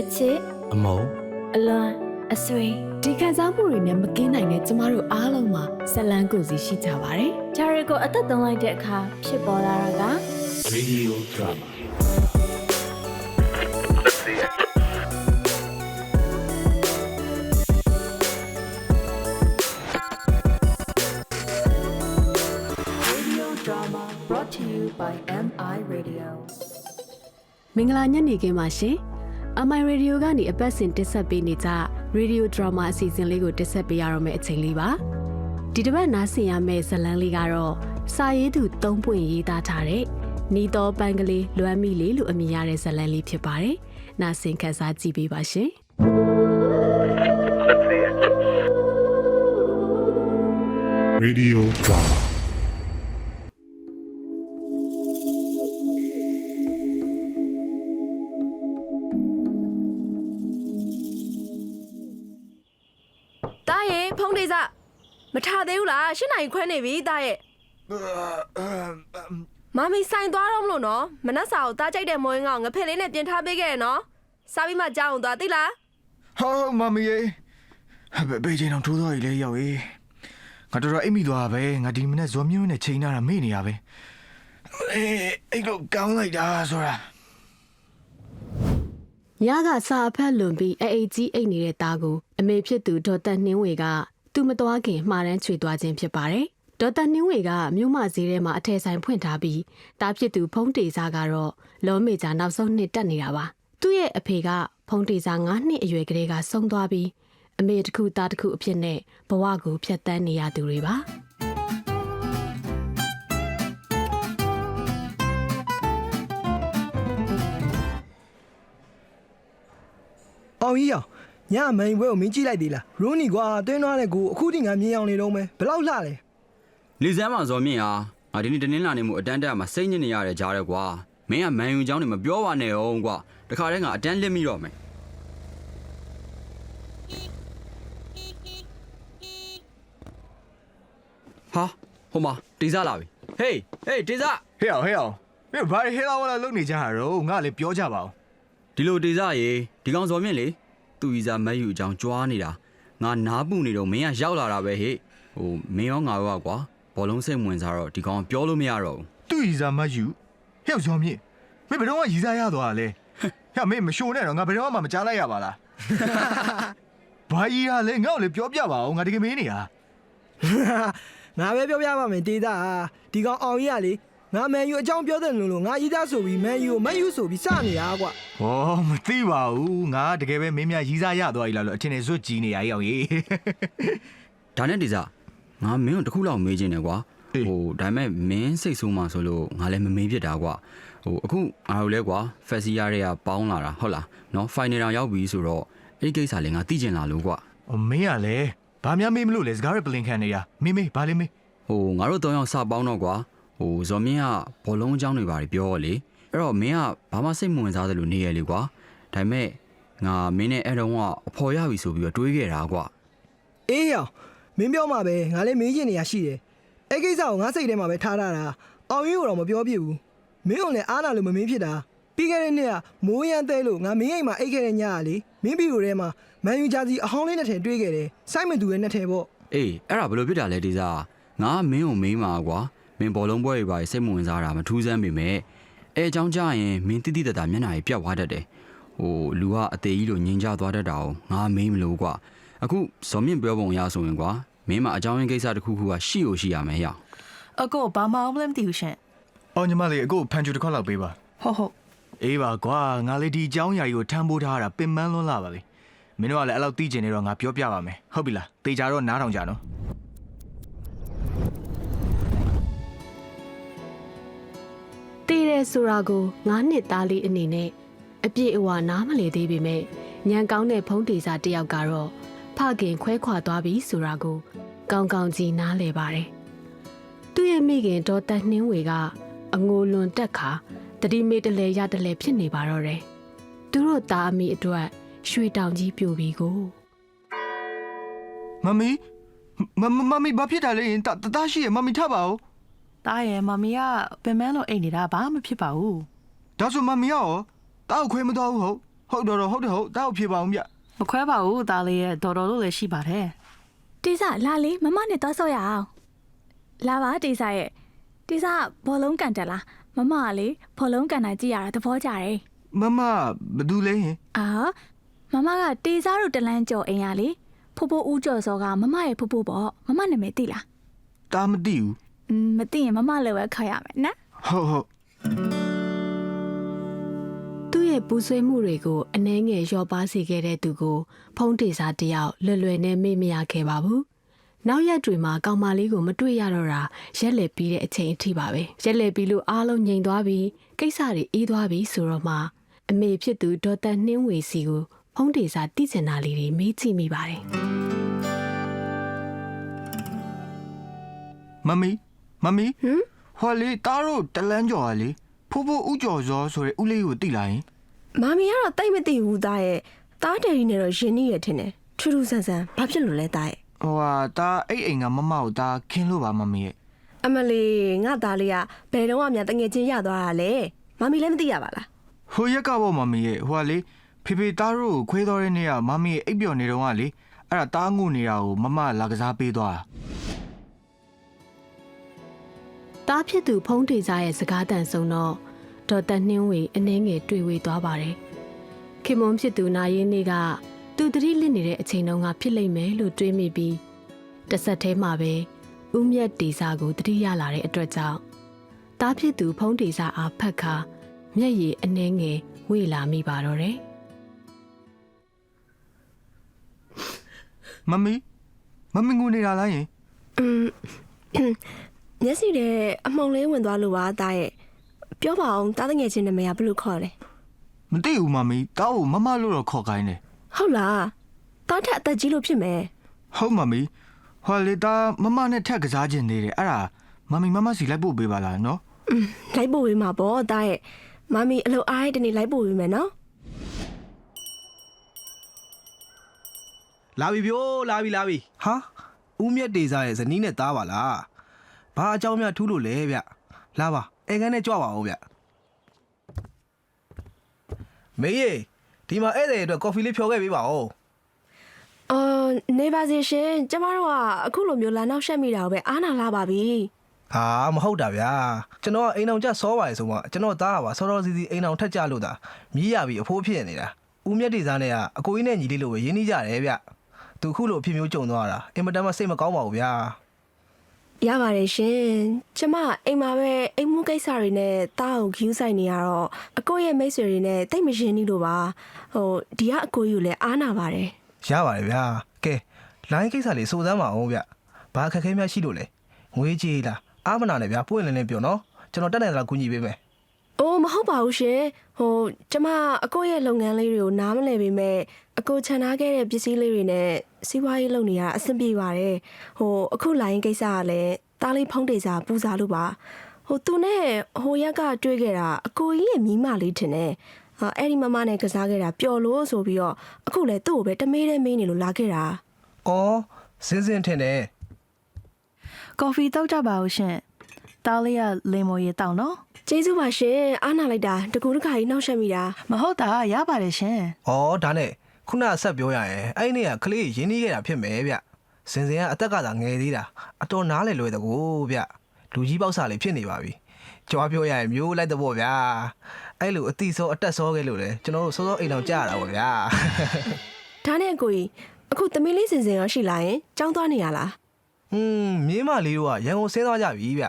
အချစ်အမုံအလွန်အဆွေဒီခံစားမှုတွေနဲ့မကင်းနိုင်တဲ့ကျမတို့အားလုံးမှာဇလန်းကိုယ်စီရှိကြပါတယ်။ဒါတွေကိုအသက်သွင်းလိုက်တဲ့အခါဖြစ်ပေါ်လာတာက Radio Drama မင်္ဂလာညနေခင်းပါရှင်။ MI Radio ကနေအပတ်စဉ်တင်ဆက်ပေးနေကြ Radio Drama အစီအစဉ်လေးကိုတင်ဆက်ပေးရတော့မယ့်အချိန်လေးပါ။ဒီတစ်ပတ်နားဆင်ရမယ့်ဇတ်လန်းလေးကတော့စာရေးသူ၃ပွင့်ရေးသားထားတဲ့နီတော်ပန်းကလေးလွမ်းမိလေးလို့အမည်ရတဲ့ဇတ်လန်းလေးဖြစ်ပါတယ်။နားဆင်ခန်းစားကြည့်ပေးပါရှင်။ Radio Drama တား ရှင်းနိုင်ခွဲနေပြီတားရဲ့မမီဆိုင်သွားတော့မလို့နော်မနက်စာကိုတားကြိုက်တဲ့မွေးငေါငဖက်လေးနဲ့ပြင်ထားပေးခဲ့ရနော်စားပြီးမှကြောက်အောင်သွားသိလားဟောမမီရေဘယ်ဘယ်ချိန်အောင်ထိုးသွားပြီလဲရောက်ရေးငါတော်တော်အိပ်မိသွားပဲငါဒီမနေ့ဇော်မျိုးနဲ့ချိန်ထားတာမေ့နေရပဲအေးအိတ်လို့ကောင်းလိုက်တာဆိုတာညကစာအဖက်လွန်ပြီးအအိတ်ကြီးအိတ်နေတဲ့သားကိုအမေဖြစ်သူဒေါ်တက်နှင်းဝေက သူမသွားခင်မှားတမ်းချွေသွားခြင်းဖြစ်ပါတယ်။ဒေါ်တက်နှင်းဝေကမြို့မဈေးထဲမှာအထည်ဆိုင်ဖွင့်ထားပြီးတားဖြစ်သူဖုံးတေစာကတော့လောမေဂျာနောက်ဆုံးနှစ်တက်နေတာပါ။သူ့ရဲ့အဖေကဖုံးတေစာ9နှစ်အရွယ်ကလေးကဆုံးသွားပြီးအမေတစ်ခုသားတစ်ခုအဖြစ်နဲ့ဘဝကိုဖျက်ဆီးနေရသူတွေပါ။အောင်ကြီးအောင် ညအမိန်ဘွဲကိုမင်းကြည့်လိုက်သေးလားရိုးနီကွာတွင်းသွားတဲ့ကိုအခုထိငါမြင်အောင်နေတော့မယ်ဘယ်လောက်လှလဲ နေစမ်းမှာဇော်မြင့်ဟာငါဒီနေ့တနင်္လာနေ့မှအတန်းတက်မှာစိတ်ညစ်နေရတဲ့ကြားရဲကွာမင်းကမန်ယူเจ้าနေမပြောပါနဲ့အောင်ကွာတခါတည်းကအတန်းလစ်မိတော့မယ်ဟာဟိုမှာတေးစားလာပြီဟေးဟေးတေးစား ဟဲ့အောင်ဟဲ့အောင်မင်းဘာဟဲလာဝလာလုပ်နေကြတာတော့ငါလည်းပြောကြပါဦး ဒီလိုတေးစားရေဒီကောင်ဇော်မြင့်လေ သူဤစားမတ်ယူအကြောင်းကြွားနေတာငါနားပူနေတော့မင်းကရောက်လာတာပဲဟေ့ဟိုမင်းရောငါရောကွာဘောလုံးစိတ်ဝင်စားတော့ဒီကောင်ပြောလို့မရတော့ဘူးသူ့ရီစာမတ်ယူဟဲ့ဇော်မြင့်မင်းဘယ်တော့မှရီစာရသွားတာလဲဟဲ့မင်းမရှိုးနဲ့တော့ငါဘယ်တော့မှမကြားလိုက်ရပါလားဘာကြီးရလဲငါ့ကိုလည်းပြောပြပါဦးငါတကယ်မင်းနေဟာငါပဲပြောပြပါမယ်ဒေတာဒီကောင်အောင်ကြီးကလေ ငါမန်ယူအကြောင်းပြောတဲ့လို့လို့ငါရီးသားဆိုပြီးမန်ယူကိုမန်ယူဆိုပြီးစနေတာကွာဟောမသိပါဘူးငါတကယ်ပဲမင်းများရီစာရသွားပြီလားလို့အထင်နဲ့ဇွတ်ကြီးနေရအောင်ကြီး ဒါနဲ့ဒီစားငါမင်းကိုတစ်ခုလောက်မေးချင်တယ်ကွာဟေး ဟိုဒါပေမဲ့မင်းစိတ်ဆိုးမှဆိုလို့ငါလည်းမမေးဖြစ်တာကွာဟိုအခုငါတို့လဲကွာဖက်စီယာတွေကပေါင်းလာတာဟုတ်လားနော်ဖိုင်နယ်တောင်ရောက်ပြီဆိုတော့အဲ့ဒီကိစ္စလေးငါသိချင်လာလို့ကွာအော်မင်းကလည်းဘာများမေးမလို့လဲစကားရပလင်ခံနေတာမေးမေးဘာလဲမေးဟိုငါတို့၃ယောက်စပေါင်းတော့ကွာ ဟိုဇော်မင်းကဘောလုံးအကြောင်းတွေပါတယ်ပြောလေအဲ့တော့မင်းကဘာမှစိတ်မဝင်စားသလိုနေရလေကွာဒါပေမဲ့ငါမင်းနဲ့အဲ့တော့ကအဖော်ရပြီဆိုပြီးတော့တွေးခဲ့တာကွာအေးရောင်မင်းပြောမှာပဲငါလည်းမေးချင်နေရရှိတယ်အဲ့ကိစ္စကိုငါစိတ်ထဲမှာပဲထားထားတာအောင်ကြီးကိုတော့မပြောပြဘူးမင်းကလည်းအားနာလို့မမင်းဖြစ်တာပြီးခဲ့တဲ့နှစ်ကမိုးရမ်းသေးလို့ငါမင်းအိမ်မှာအိတ်ခဲ့တဲ့ညကလေမင်းဘီရိုထဲမှာမန်ယူဂျာစီအဟောင်းလေးနဲ့ထည့်တွေးခဲ့တယ်စိုက်မသူရဲ့နဲ့ထည့်ပေါ့အေးအဲ့ဒါဘယ်လိုဖြစ်တာလဲဒီစားငါကမင်းကိုမေးမှာကွာ မင်းဘောလုံးပွဲတွေပါစိတ်မဝင်စားတာမထူးဆန်းပေမဲ့အဲအကြောင်းကြားရင်မင်းတိတိတတ်တာမျက်နှာကြီးပြတ်သွားတတ်တယ်ဟိုလူကအသေးကြီးလိုညင်ကြသွားတတ်တာကိုငါမေးမလို့ကွာအခုဇော်မြင့်ပြောပုံအရဆိုရင်ကွာမင်းမအကြောင်းရင်းကိစ္စတစ်ခုခုကရှိ ው ရှိရမယ်ရအကိုဘာမှမလုပ်မသိဘူးရှင်အော်ညီမလေးအခုဖန်ချူတစ်ခေါက်လောက်ပေးပါဟုတ်ဟုတ်အေးပါကွာငါလေးဒီအကြောင်းအရာကြီးကိုထမ်းပိုးထားတာပင်ပန်းလွန်းလာပါလေမင်းတို့ကလည်းအဲ့လောက်သိကျင်နေတော့ငါပြောပြပါမယ်ဟုတ်ပြီလားတေချာတော့နားထောင်ကြနော် တည်တယ်ဆိုတာကိုငါးနှစ်သားလေးအနေနဲ့အပြည့်အဝနားမလည်သေးပေမဲ့ညံကောင်းတဲ့ဖုံးတေစာတစ်ယောက်ကတော့ဖခင်ခွဲခွာသွားပြီဆိုတာကိုကောင်းကောင်းကြီးနားလည်ပါတယ်။သူ့ရဲ့မိခင်ဒေါ်တက်နှင်းဝေကအငိုလွန်တက်ခါတတိမေတလဲရတလဲဖြစ်နေပါတော့တယ်။သူတို့သားအမိအတွက်ရွှေတောင်ကြီးပြိုပြီကိုမမီမမမမီဘာဖြစ်တာလဲတတတရှိရမမီထပါဦး တားရဲ့မမီကပင်မန်းလို့အိတ်နေတာဘာမှမဖြစ်ပါဘူးဒါဆိုမမီရောတာကိုခွဲမတော်ဘူးဟုတ်ဟုတ်တော့တော့ဟုတ်တယ်ဟုတ်တားကိုဖြေပါအောင်ဗျမခွဲပါဘူးသားလေးရဲ့တော်တော်လို့လည်းရှိပါတယ်တေးစားလာလေမမနဲ့တော့ဆော့ရအောင်လာပါတေးစားရဲ့တေးစားဘောလုံးကန်တက်လားမမကလေဘောလုံးကန်တာကြည့်ရတာသဘောကျတယ်မမဘသူလဲဟင်အာမမကတေးစားတို့တလန်းကြော်အိမ်ရလေဖိုးဖိုးဦးကျော်စောကမမရဲ့ဖိုးဖိုးပေါ့မမနာမည်သိလားတားမသိဘူးอืม မသိရင်မမလည်းပဲခတ်ရမယ်နော်ဟုတ်ဟုတ်သူ့ရဲ့ပူဆွေးမှုတွေကိုအနှဲငယ်လျော့ပါစေခဲ့တဲ့သူကို ဖုံးတေစာတယောက်လွယ်လွယ်နဲ့မေ့မရခဲ့ပါဘူး။နောက်ရက်တွေမှာကောင်မလေးကိုမတွေ့ရတော့တာရက်လက်ပြီးတဲ့အချိန်အထိပါပဲ။ရက်လက်ပြီးလို့အားလုံးငြိမ်သွားပြီးကိစ္စတွေအေးသွားပြီးဆိုတော့မှအမေဖြစ်သူဒေါ်တာနှင်းဝေစီကိုဖုံးတေစာတည်ကျင်တာလေးတွေမေးကြည့်မိပါတယ်မမီ မမီဟမ်ဟောလေတားတို့တလန်းကြော်ရလေဖိုးဖိုးဥကြော်စောဆိုတဲ့ဦးလေးကိုတိလာရင်မမီကတော့တိတ်မသိဘူးသားရဲ့တားတယ်ရီနဲ့တော့ယဉ်နေရထင်တယ်ထူးထူးဆန်းဆန်းဘာဖြစ်လို့လဲသားရဲ့ဟိုဟာတားအဲ့အိမ်ကမမကိုတားခင်းလို့ပါမမီရဲ့အမလီငါသားလေးကဘယ်တော့မှမြန်တငယ်ချင်းရသွားတာလဲမမီလည်းမသိရပါလားဟိုရက်ကပေါ့မမီရဲ့ဟိုဟာလေဖေဖေတားတို့ကိုခွဲတော်တဲ့နေ့ကမမီရဲ့အိပ်ပျော်နေတော့ကလေအဲ့ဒါတားငုနေတာကိုမမလာကစားပေးသွားတာ။ တားဖြစ်သူဖုံးတေစာရဲ့စကားတန်ဆုံးတော့ဒေါ်တာနှင်းဝေအနှဲငယ်တွေ့ဝေသွားပါတယ်။ခင်မွန်ဖြစ်သူနာရင်းနေ့ကသူတတိလစ်နေတဲ့အချိန်တုန်းကဖြစ်လိမ့်မယ်လို့တွေးမိပြီးတစ်ဆက်တည်းမှာပဲဥမြတ်တေစာကိုတတိရလာတဲ့အတွက်ကြောင့်တားဖြစ်သူဖုံးတေစာအားဖက်ခါမျက်ရည်အနှဲငယ်ဝေလာမိပါတော့တယ်မမီမမီငိုနေတာလားယင်อืม မျက်စိထဲအမှုံလေးဝင်သွားလို့ပါသားရဲ့ပြောပါအောင်တားတငယ်ချင်းနာမည်ကဘယ်လိုခေါ်လဲမသိဘူးမမီတားကိုမမလို့တော့ခေါ်ခိုင်းတယ်ဟုတ်လားတားထက်အသက်ကြီးလို့ဖြစ်မယ်ဟုတ်မမီဟောလေတားမမနဲ့ထက်ကစားခြင်းနေတယ်အဲ့ဒါမမီမမစီလိုက်ပို့ပေးပါလားနော်อืมလိုက်ပို့ပေးမှာပေါ့တားရဲ့မမီအလုပ်အားရတဲ့နေ့လိုက်ပို့ပေးမယ်နော်လာပြီဗျိုးလာပြီလာပြီဟာဦးမြတ်တေစာရဲ့ဇနီးနဲ့သားပါလား ဘာအကြောင်းများထူးလို့လဲဗျလာပါအဲကန်းနဲ့ကြွပါအောင်ဗျမေးရေဒီမှာဧည့်သည်အတွက်ကော်ဖီလေးဖြော်ခဲ့ပေးပါဦးအော်နေပါစေရှင်ကျမတို့ကအခုလိုမျိုးလာနောက်ရှက်မိတာကိုပဲအားနာလာပါပြီဟာမဟုတ်တာဗျာကျွန်တော်ကအိမ်အောင်ကြဆောပါလေဆိုမှကျွန်တော်သားကပါစောစောစီစီအိမ်အောင်ထက်ကြလို့တာမြည်ရပြီအဖိုးဖြစ်နေတာဦးမြတ်တေစာနဲ့ကအကိုကြီးနဲ့ညီလေးလိုပဲရင်းနှီးကြတယ်ဗျသူခုလိုအဖြစ်မျိုးကြုံသွားတာအင်မတန်မှစိတ်မကောင်းပါဘူးဗျာ ရပါတယ်ရှင်ကျမအိမ်မှာပဲအိမ်မှုကိစ္စတွေနဲ့တားကိုခူးဆိုင်နေရတော့အကိုရဲ့မိတ်ဆွေတွေနဲ့တိတ်မရင်နေလို့ပါဟိုဒီကအကိုကြီးကိုလည်းအားနာပါတယ်ရပါတယ်ဗျာကဲလိုင်းကိစ္စလေးစူစမ်းပါအောင်ဗျဘာအခက်အခဲများရှိလို့လဲငွေကြေးလားအာမနာနဲ့ဗျာပွင့်လင်းလင်းပြောနော်ကျွန်တော်တက်နိုင်သလားကူညီပေးမယ် အိုးမဟုတ်ပါဘူးရှင်ဟိုကျမအကိုရဲ့လုပ်ငန်းလေးတွေကိုနားမလည်ပေမဲ့အကိုခြံထားခဲ့တဲ့ပစ္စည်းလေးတွေနဲ့စီးပွားရေးလုပ်နေရတာအဆင်ပြေပါတယ်ဟိုအခုလိုင်းကိစ္စကလည်းတားလေးဖုံးတေစာပူစားလို့ပါဟိုသူနဲ့ဟိုရက်ကတွေ့ခဲ့တာအကိုကြီးရဲ့မိမလေးထင်တယ်ဟာအဲ့ဒီမမနဲ့ကစားခဲ့တာပျော်လို့ဆိုပြီးတော့အခုလည်းသူ့ကိုပဲတမေးတဲ့မေးနေလို့လာခဲ့တာအော်စင်းစင်းထင်တယ်ကော်ဖီတောက်ကြပါဦးရှင် သားလေးကလေမော်ရေတောက်နော်ကျေးဇူးပါရှင်အားနာလိုက်တာတကူတခါကြီးနှောက်ရှက်မိတာမဟုတ်တာရပါတယ်ရှင်အော်ဒါနဲ့ခုနဆက်ပြောရရင်အဲ့ဒီနေ့ကကလေးရင်းနှီးခဲ့တာဖြစ်မယ်ဗျစင်စင်ကအသက်ကသာငယ်သေးတာအတော်နားလေလွယ်တကူဗျလူကြီးပေါက်စားလေးဖြစ်နေပါပြီကြွားပြောရရင်မျိုးလိုက်တော့ဗောဗျာအဲ့လိုအတိစောအတက်စောခဲ့လို့လေကျွန်တော်တို့စောစောအိမ်အောင်ကြာရတာဗောဗျာဒါနဲ့အကိုကြီးအခုသမီးလေးစင်စင်ရောရှိလာရင်ကြောင်းသွားနေရလား ဟွန်းမြင်းမလေးတို့ကရန်ကုန်ဆင်းသွားကြပြီဗျ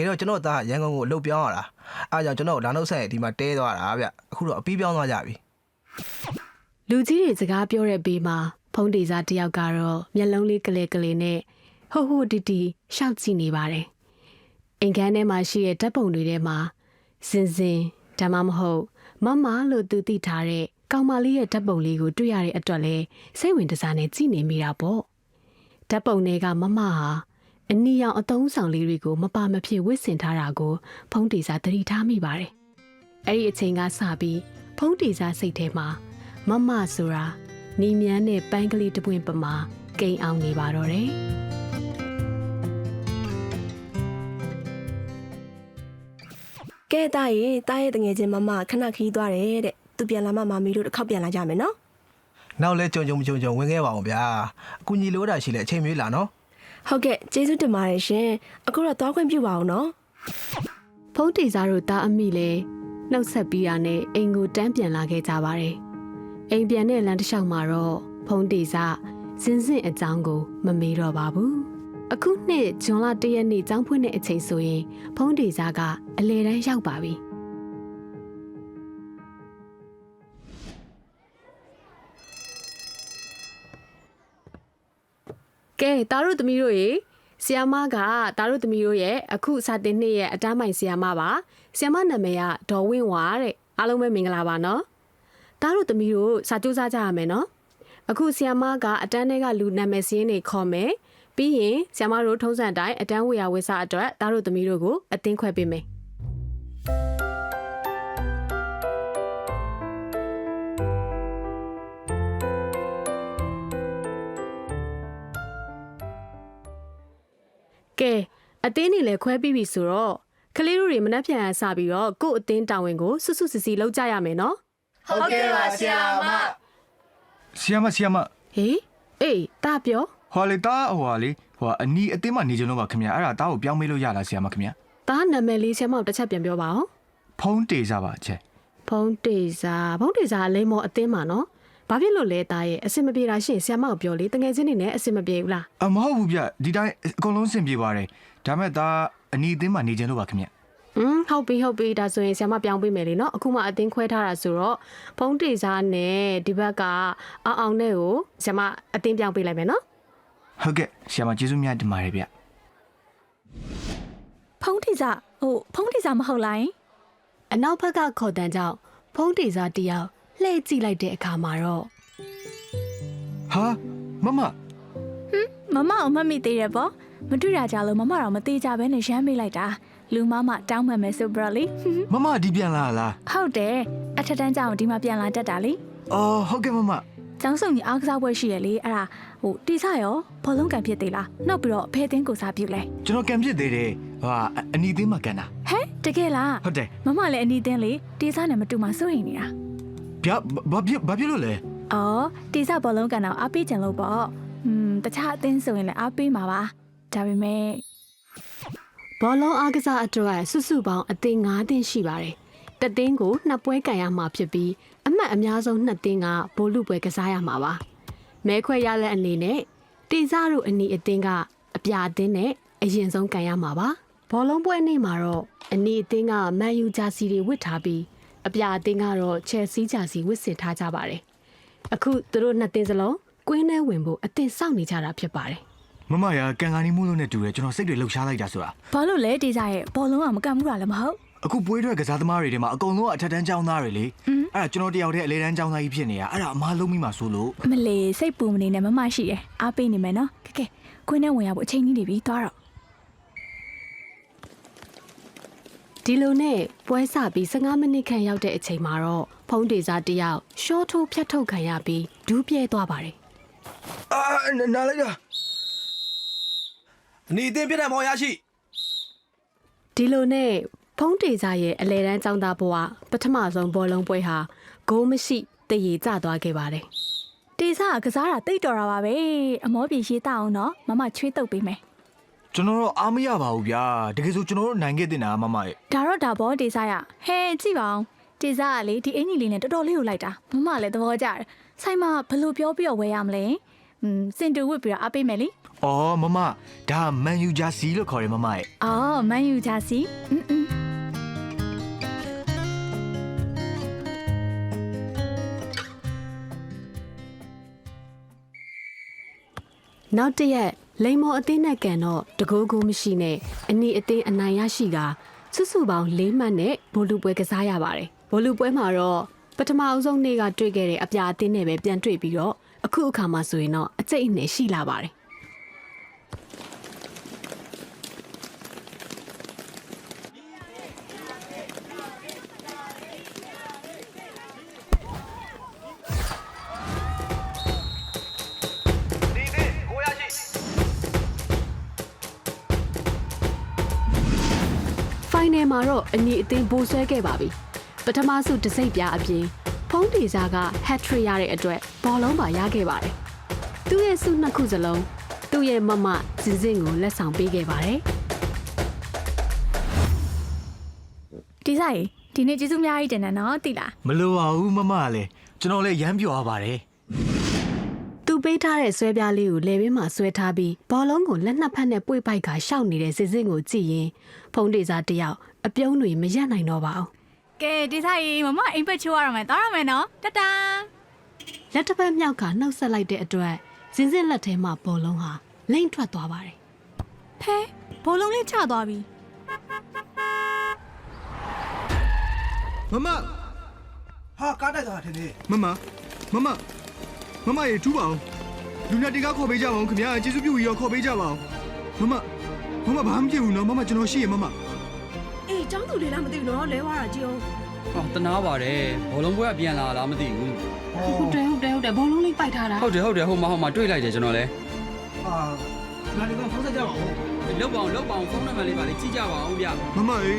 တကယ်တော့ကျွန်တော်သားကရန်ကုန်ကိုအလုပ်ပြောင်းရတာအားကြောင့်ကျွန်တော်လာနှုတ်ဆက်ဒီမှာတဲသွားတာဗျအခုတော့အပြီးပြောင်းသွားကြပြီလူကြီးတွေစကားပြောတဲ့ဘေးမှာဖုံးတေစာတယောက်ကတော့မျက်လုံးလေးကလေးကလေးနဲ့ဟိုဟိုတီတီရှောက်ကြည့်နေပါတယ်အိမ်ခန်းထဲမှာရှိတဲ့ဓာတ်ပုံတွေထဲမှာစင်စင်ဒါမှမဟုတ်မမလို့သူသိထားတဲ့ကောင်မလေးရဲ့ဓာတ်ပုံလေးကိုတွေ့ရတဲ့အတွက်လဲစိတ်ဝင်စားနေကြည့်နေမိတာပေါ့ဓာတ်ပုံတွေကမမဟာ အနီရောင်အတုံးဆောင်လေးတွေကိုမပါမဖြစ်ဝစ်ဆင်ထားတာကိုဖုံးတေစာသတိထားမိပါတယ်အဲ့ဒီအချိန်ကစပြီးဖုံးတေစာစိတ်ထဲမှာမမဆိုတာနီမြန်းနဲ့ပန်းကလေးတစ်ပွင့်ပမာကိန်အောင်နေပါတော့တယ်ကဲတားရေတားရဲ့တငယ်ချင်းမမခဏခီးသွားတယ်တဲ့သူပြန်လာမှမာမီတို့တစ်ခေါက်ပြန်လာကြမယ်နော်နောက်လဲကြုံကြုံမကြုံကြုံဝင်ခဲ့ပါအောင်ဗျာအကူညီလိုတာရှိလဲအချိန်မေးလာနော် ဟုတ်ကဲ့ကျေးဇူးတင်ပါတယ်ရှင်အခုတော့သွားခွင့်ပြုပါအောင်နော်ဖုံးတေစာတို့တာအမိလည်းနှုတ်ဆက်ပြီးတာနဲ့အိမ်ကိုတန်းပြန်လာခဲ့ကြပါတယ်အိမ်ပြန်တဲ့လမ်းတစ်လျှောက်မှာတော့ဖုံးတေစာစင်စင်အကြောင်းကိုမမေးတော့ပါဘူးအခုနှစ်ဇွန်လ၁ရက်နေ့ကျောင်းဖွင့်တဲ့အချိန်ဆိုရင်ဖုံးတေစာကအလေတန်းရောက်ပါပြီ ကဲတားတို့သမီးတို့ရေဆီယာမကတားတို့သမီးတို့ရဲ့အခုစာတင်နှစ်ရဲ့အတန်းမိုင်ဆီယာမပါဆီယာမနာမည်ကဒေါ်ဝင်းဝါတဲ့အားလုံးပဲမင်္ဂလာပါနော်တားတို့သမီးတို့စာကြိုးစားကြရမယ်နော်အခုဆီယာမကအတန်းထဲကလူနာမည်စင်းတွေခေါ်မယ်ပြီးရင်ဆီယာမတို့ထုံးစံအတိုင်းအတန်းဝေယဝေစာအတွက်တားတို့သမီးတို့ကိုအသင်းခွဲပေးမယ် ကဲအသင်းနေလည်းခွဲပြီးပြီဆိုတော့ကလေးတို့တွေမနှက်ပြန်ရစပြီးတော့ကို့အသင်းတာဝန်ကိုစွတ်စွတ်စစ်စီလုပ်ကြရမယ်နော်ဆီယမဆီယမဟေးအေးတာပြောဟောလေတာဟိုဟာလေဟိုဟာအနီးအတင်းမှနေကြလို့ပါခင်ဗျာအဲ့ဒါတားကိုပြောင်းမေးလို့ရလားဆီယမခင်ဗျာတာနာမည်လေးဆရာမကိုတစ်ချက်ပြန်ပြောပါအောင်ဖုံးတေစားပါချက်ဖုံးတေစာဖုံးတေစာလိမ္မော်အသင်းမှာနော် ဘာဖြစ်လို့လဲတာရဲ့အစင်မပြေတာရှရင်ဆရာမကိုပြောလေတငယ်ချင်းတွေနဲ့အစင်မပြေဘူးလားအမဟုတ်ဘူးဗျဒီတိုင်းအကုန်လုံးစင်ပြေပါတယ်ဒါမဲ့တာအနီးအတင်းမှနေကြလို့ပါခင်ဗျာอืมဟုတ်ပြီဟုတ်ပြီဒါဆိုရင်ဆရာမပြောင်းပေးမယ်လေနော်အခုမှအသင်းခွဲထားတာဆိုတော့ဖုံးတေစာနဲ့ဒီဘက်ကအောင်အောင်နဲ့ကိုဆရာမအသင်းပြောင်းပေးလိုက်မယ်နော်ဟုတ်ကဲ့ဆီယမကျေးဇူးများတင်ပါတယ်ဗျဖုံးထိစားဟိုဖုံးထိစားမဟုတ်လားယင်အနောက်ဘက်ကခေါ်တန်းကြောင့်ဖုံးတေစာတယောက် လှည့်ကြည့်လိုက်တဲ့အခါမှာတော့ဟာမမမမအောင်မတ်မိသေးတယ်ပေါ့မတွေ့ရကြလို့မမတော့မသေးကြဘဲနဲ့ရမ်းမိလိုက်တာလူမမတောင်းမှန်မယ်ဆိုဘရလီမမဒီပြန်လာလားဟုတ်တယ်အထက်တန်းကြောင်ဒီမှာပြန်လာတတ်တာလေအော်ဟုတ်ကဲ့မမကျောင်းစုံကြီးအားကစားပွဲရှိရလေအဲ့ဒါဟိုတိစရောဘောလုံးကန်ဖြစ်သေးလားနောက်ပြီးတော့ဖဲတင်းကိုစားပြုတ်လဲကျွန်တော်ကံဖြစ်သေးတယ်ဟာအနီးအတင်းမှကန်တာဟဲတကယ်လားဟုတ်တယ်မမလည်းအနီးတင်းလေတိစနဲ့မတူမှစိုးရင်နေတာ ဗျဘာဖြစ်ဘာဖြစ်လို့လဲအော်တိစဘောလုံးကန်တော့အားပေးကြလို့ပေါ့ဟွန်းတခြားအသင်းဆိုရင်လည်းအားပေးမှာပါဒါပေမဲ့ဘောလုံးအားကစားအတွက်စုစုပေါင်းအသင်း9သင်းရှိပါတယ်။တစ်သင်းကိုနှစ်ပွဲကန်ရမှာဖြစ်ပြီးအမှတ်အများဆုံးနှစ်သင်းကဘိုလ်လူပွဲကစားရမှာပါ။မဲခွဲရတဲ့အနေနဲ့တေစားတို့အနီအသင်းကအပြာအသင်းနဲ့အရင်ဆုံးကန်ရမှာပါ။ဘောလုံးပွဲနေ့မှာတော့အနီအသင်းကမန်ယူဂျာစီတွေဝတ်ထားပြီး အပြာအသင်းကတော့ချယ်ဆီဂျာစီဝတ်ဆင်ထားကြပါတယ်။အခုသူတို့နှစ်သင်းစလုံးကွင်းထဲဝင်ဖို့အသင်းစောင့်နေကြတာဖြစ်ပါတယ်။မမရကန်ကာနီမိုးလို့နဲ့တူတယ်ကျွန်တော်စိတ်တွေလှုပ်ရှားလိုက်တာဆိုတာဘာလို့လဲတိစရဲ့ဘောလုံးကမကန်ဘူးလားလည်းမဟုတ် အခုပွဲထွက်ကစားသမားတွေထဲမှာအကုန်လုံးကအထက်တန်းကျောင်းသားတွေလေအဲ့ဒါကျွန်တော်တယောက်တည်းအလဲတန်းကျောင်းသားကြီးဖြစ်နေတာအဲ့ဒါအမားလုံးမိမှာဆိုလို့မလေးစိတ်ပူမနေနဲ့မမရှိတယ်အားပေးနေမယ်နော်ကဲကဲခွင်းနဲ့ဝင်ရဖို့အချိန်ကြီးနေပြီသွားတော့ ဒီလိုနဲ့ပွဲစပြီး15မိနစ်ခန့်ရောက်တဲ့အချိန်မှာတော့ဖုံးတေစာတစ်ယောက်ရှော့ထိုးဖြတ်ထုတ်ခံရပြီးဒူးပြဲသွားပါတယ်အာနားလိုက်တာအနီအသင်းပြတဲ့မောင်ရရှိဒီလိုနဲ့ဖုံးတေစာရဲ့အလဲတန်းចောင်းသားဘဝပထမဆုံးဘောလုံးပွဲဟာဂိုးမရှိတည်ရကျသွားခဲ့ပါတယ်တေစကကစားတာတိတ်တော်တာပါပဲအမောပြေရေးတောက်အောင်နော်မမချွေးတုပ်ပေးမယ် ကျွန်တော်တို့အားမရပါဘူးဗျာတကယ်ဆိုကျွန်တော်တို့နိုင်ခဲ့တင်တာမမရဲ့ ဒါတော့ဒါဘောတေစရဟဲကြည့်ပါဦးတေစကလေဒီအင်ကြီးလေးနဲ့တော်တော်လေးကိုလိုက်တာမမလည်းသဘောကျတယ်ဆိုင်မဘယ်လိုပြောပြီးတော့ဝယ်ရမလဲอืมစင်တူဝစ်ပြီးတော့အားပေးမယ်လေ အော်မမဒါမန်ယူဂျာစီလို့ခေါ်တယ်မမရဲ့ အော်မန်ယူဂျာစီอืมอืม နောက်တစ်ရက် လိန်မော်အသင်းနဲ့ကန်တော့တကိုးကိုမရှိနဲ့အနီအသင်းအနိုင်ရရှိကစုစုပေါင်း၄မှတ်နဲ့ဘိုလ်လူပွဲကစားရပါတယ်ဘိုလ်လူပွဲမှာတော့ပထမအဆုံးနေ့ကတွေ့ခဲ့တဲ့အပြာအသင်းနဲ့ပဲပြန်တွေ့ပြီးတော့အခုအခါမှာဆိုရင်တော့အကျိတ်အနယ်ရှိလာပါတယ် တော့အညီအသင်းဘိုးဆွဲခဲ့ပါပြီပထမဆုတစ်စိတ်ပြားအပြင်ဖုံးတေစာက hat trick ရတဲ့အတွက်ဘောလုံးပါရခဲ့ပါတယ်။သူ့ရဲ့စုနှစ်ခုစလုံးသူ့ရဲ့မမဇင်ဇင်ကိုလက်ဆောင်ပေးခဲ့ပါတယ်။ဒီစားရေဒီနေ့ကျေးဇူးအများကြီးတင်တယ်နော်သိလားမလိုပါဘူးမမလည်းကျွန်တော်လည်းရမ်းပြောရပါတယ်သူပေးထားတဲ့ဆွဲပြားလေးကိုလေဘင်းမှာဆွဲထားပြီးဘောလုံးကိုလက်နှစ်ဖက်နဲ့ပွေပိုက်ကရှောက်နေတဲ့စစ်စစ်ကိုကြည့်ရင်ဖုံးတေစာတစ်ယောက် အပြုံးတွေမရက်နိုင်တော့ပါဘူးကဲဒီစားရေမမအိမ်ဖက်ချိုးရတော့မယ်တောင်းရမယ်နော်တတန်လက်တစ်ဖက်မြောက်ကနှုတ်ဆက်လိုက်တဲ့အတွက်စင်စစ်လက်ထဲမှာဘောလုံးဟာလိမ့်ထွက်သွားပါတယ်ဖဲဘိုးလုံးလေးချသွားပြီမမဟာကားတိုက်သွားတာထင်တယ်မမမမမမရေထူးပါအောင်လူနာတီကခေါ်ပေးကြပါအောင်ခင်ဗျာကျေးဇူးပြုပြီးတော့ခေါ်ပေးကြပါအောင်မမမမဘာမှမဖြစ်ဘူးနော်မမကျွန်တော်ရှိရမမအေး ចောင်းသူလေးလားမသိဘူးနော်လဲသွားတာကြည့်အောင်ဟောတနာပါတယ်ဘောလုံးပွဲကပြန်လာလားမသိဘူးဟုတ်တယ်ဟုတ်တယ်ဟုတ်တယ်ဘောလုံးလေးပိုက်ထားတာဟုတ်တယ်ဟုတ်တယ်ဟိုမှာဟိုမှာတွေ့လိုက်တယ်ကျွန်တော်လည်းဟာငါဒီကောင်ဖုန်းဆက်ကြပါဦးလောက်ပါအောင်လောက်ပါအောင်ဖုန်းနံပါတ်လေးပါလေးကြည့်ကြပါအောင်ဗျမမရေ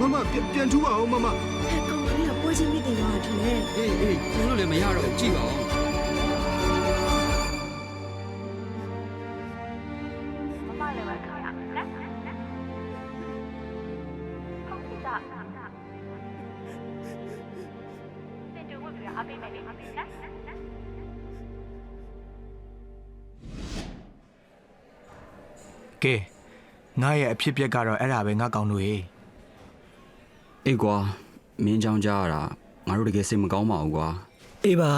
မမပြန်ပြန်ထူးပါအောင်မမဟဲ့ကောင်ကလေးကပွဲချင်းမိတင်သွားတာထင်တယ်အေးအေးကျွန်တော်လည်းမရတော့ဘူးကြည့်ပါအောင် ကဲငါရဲ့အဖြစ်ပြက်ကတော့အဲ့ဒါပဲငါကောင်းလို့ရေအေးကွာမင်းကြောင်ကြားရတာငါတို့တကယ်စိတ်မကောင်းပါဘူးကွာအေးပါ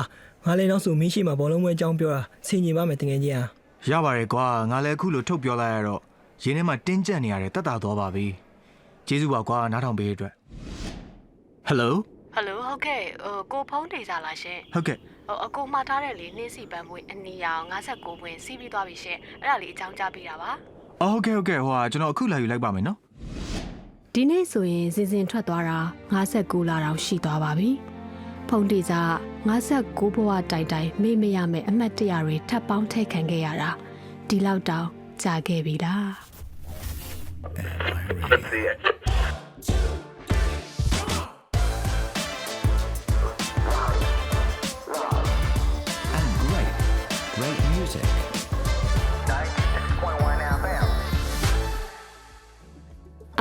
ငါလည်းနောက်ဆိုမင်းရှိမှဘောလုံးပွဲအကြောင်းပြောတာဆင်ញင်ပါမယ်တကယ်ကြီးဟာရပါတယ်ကွာငါလည်းအခုလိုထုတ်ပြောလိုက်ရတော့ရင်းထဲမှာတင်းကျပ်နေရတဲ့တတ်တာသွားပါပြီကျေးဇူးပါကွာနားထောင်ပေးတဲ့အတွက်ဟယ်လိုဟယ်လိုဟုတ်ကဲ့ဟိုကိုဖုန်းနေကြလားရှင်ဟုတ်ကဲ့ဟိုအကိုမှားထားတဲ့လေနှင်းစီပန်းပွင့်အနီရောင်59ပွင့်စီးပြီးသွားပြီရှင်အဲ့ဒါလေးအကြောင်းကြားပေးတာပါ အော်ဟုတ်ကဲ့ဟုတ်ကဲ့ဟိုဟာကျွန်တော်အခုလာယူလိုက်ပါမယ်နော်ဒီနေ့ဆိုရင်စင်စင်ထွက်သွားတာ59လာတောင်ရှိသွားပါပြီဖုံးတေစာ59ဘဝတိုက်တိုင်းမေ့မရမယ်အမှတ်တရတွေထပ်ပေါင်းထည့်ခံခဲ့ရတာဒီလောက်တောင်ကြာခဲ့ပြီလား And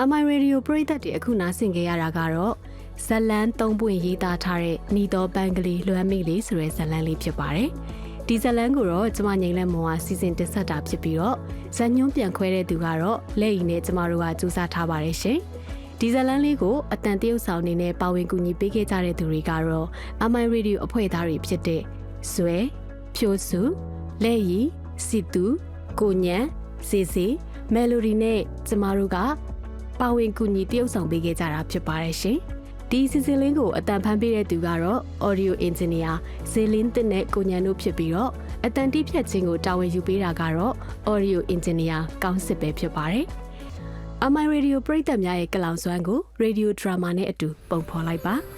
MI Radio ပရိသတ်တွေအခုနားဆင်ကြရတာကတော့ဇလန်း၃ပွင့်ရေးသားထားတဲ့နီတော်ပန်းကလေးလွမ်းမိလေးဆိုတဲ့ဇလန်းလေးဖြစ်ပါတယ်။ဒီဇလန်းကိုတော့ကျမငိမ့်လက်မောင်ကစီစဉ်တင်ဆက်တာဖြစ်ပြီးတော့ဇညွန်းပြန်ခွဲတဲ့သူကတော့လက်ရည်နဲ့ကျမတို့ကစူးစမ်းထားပါတယ်ရှင်။ဒီဇလန်းလေးကိုအတန်တရုပ်ဆောင်အနေနဲ့ပါဝင်ကူညီပေးခဲ့ကြတဲ့သူတွေကတော့ MI Radio အဖွဲ့သားတွေဖြစ်တဲ့ဇွဲဖြိုးစုလက်ရည်စီတူကိုညံစီစီမယ်လိုဒီနဲ့ကျမတို့က ပါဝင်ကူညီတရုပ်ဆောင်ပေးခဲ့ကြတာဖြစ်ပါတယ်ရှင်။ဒီစီစဉ်လင်းကိုအတန်ဖန်ပေးတဲ့သူကတော့ Audio Engineer ဇေလင်းတင်နဲ့ကိုညံတို့ဖြစ်ပြီးတော့အတန်တီးဖြတ်ခြင်းကိုတာဝန်ယူပေးတာကတော့ Audio Engineer ကောင်းစစ်ပဲဖြစ်ပါတယ်။ MI Radio ပရိသတ်များရဲ့ကလောင်စွမ်းကို Radio Drama နဲ့အတူပုံဖော်လိုက်ပါ။